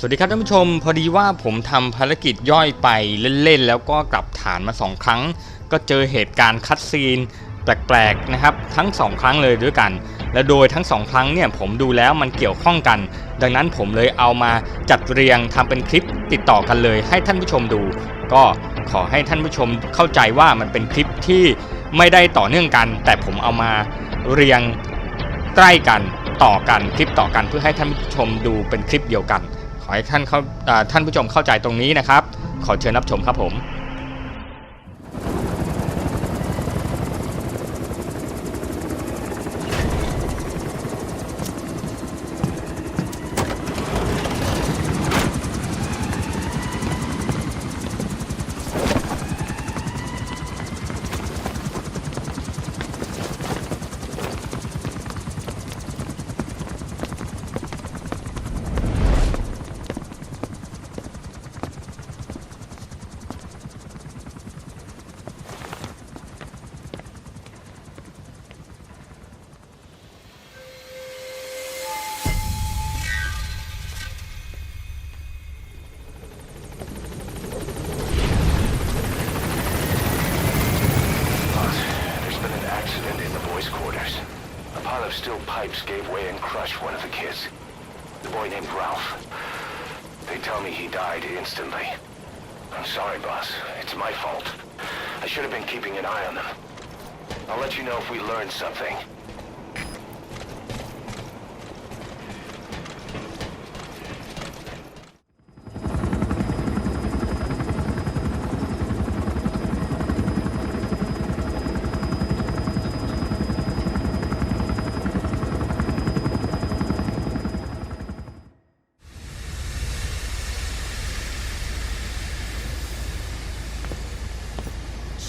สวัสดีครับท่านผู้ชม พอดีว่าผมทำภารกิจย่อยไปเล่นๆ แล้วก็กลับฐานมา 2 ครั้ง ก็เจอเหตุการณ์คัดซีนแปลกๆนะครับทั้ง 2 ครั้งเลยด้วยกัน และโดยทั้ง 2 ครั้งเนี่ยผมดูแล้วมันเกี่ยวข้องกัน ดังนั้นผมเลยเอามาจัดเรียงทำเป็นคลิปติดต่อกันเลย ให้ท่านผู้ชมดู ก็ขอให้ท่านผู้ชมเข้าใจว่ามันเป็นคลิปที่ไม่ได้ต่อเนื่องกัน แต่ผมเอามาเรียงใกล้กันต่อกันคลิปต่อกันเพื่อให้ท่านผู้ชมดูเป็นคลิปเดียวกัน ขอให้ท่านเข้าท่านผู้ชมเข้าใจตรงนี้นะครับ ขอเชิญรับชมครับผม Of steel pipes gave way and crushed one of the kids. The boy named Ralph. They tell me he died instantly. I'm sorry, boss. It's my fault. I should have been keeping an eye on them. I'll let you know if we learn something.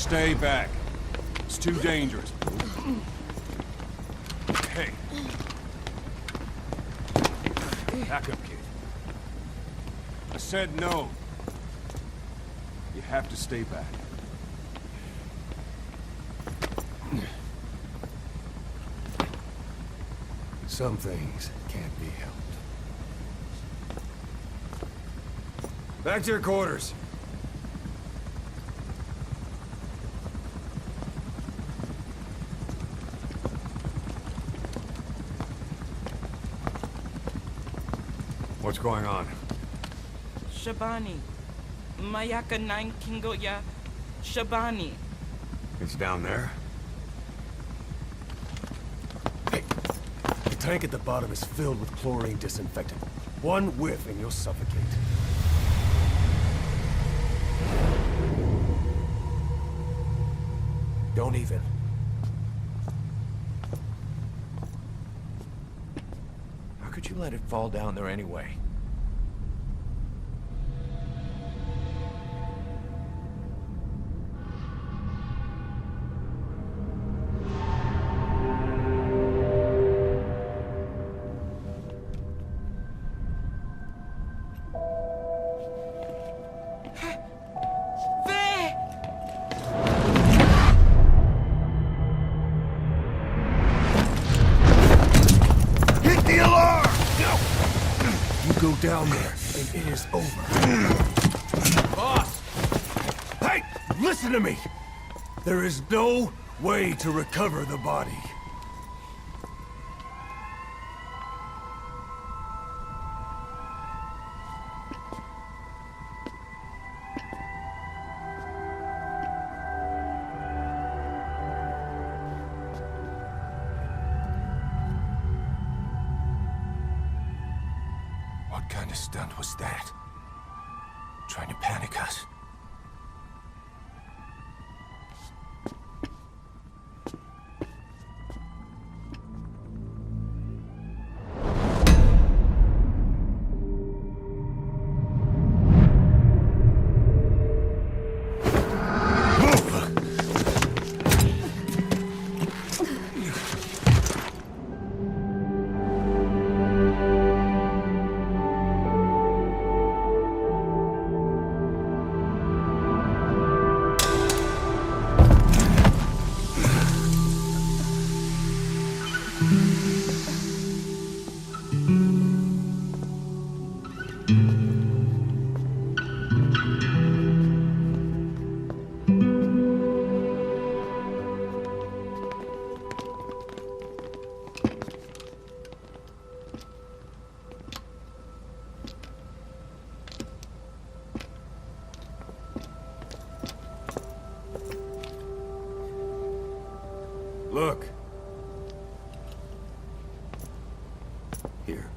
Stay back. It's too dangerous. Hey. Back up, kid. I said no. You have to stay back. Some things can't be helped. Back to your quarters. What's going on? Shabani. Mayaka 9 Kingoya. Shabani. It's down there. Hey, the tank at the bottom is filled with chlorine disinfectant. One whiff and you'll suffocate. Don't even. Could you let it fall down there anyway? Go down there, and it is over. Boss! Hey, listen to me! There is no way to recover the body. What kind of stunt was that? Trying to panic us? Look. Here.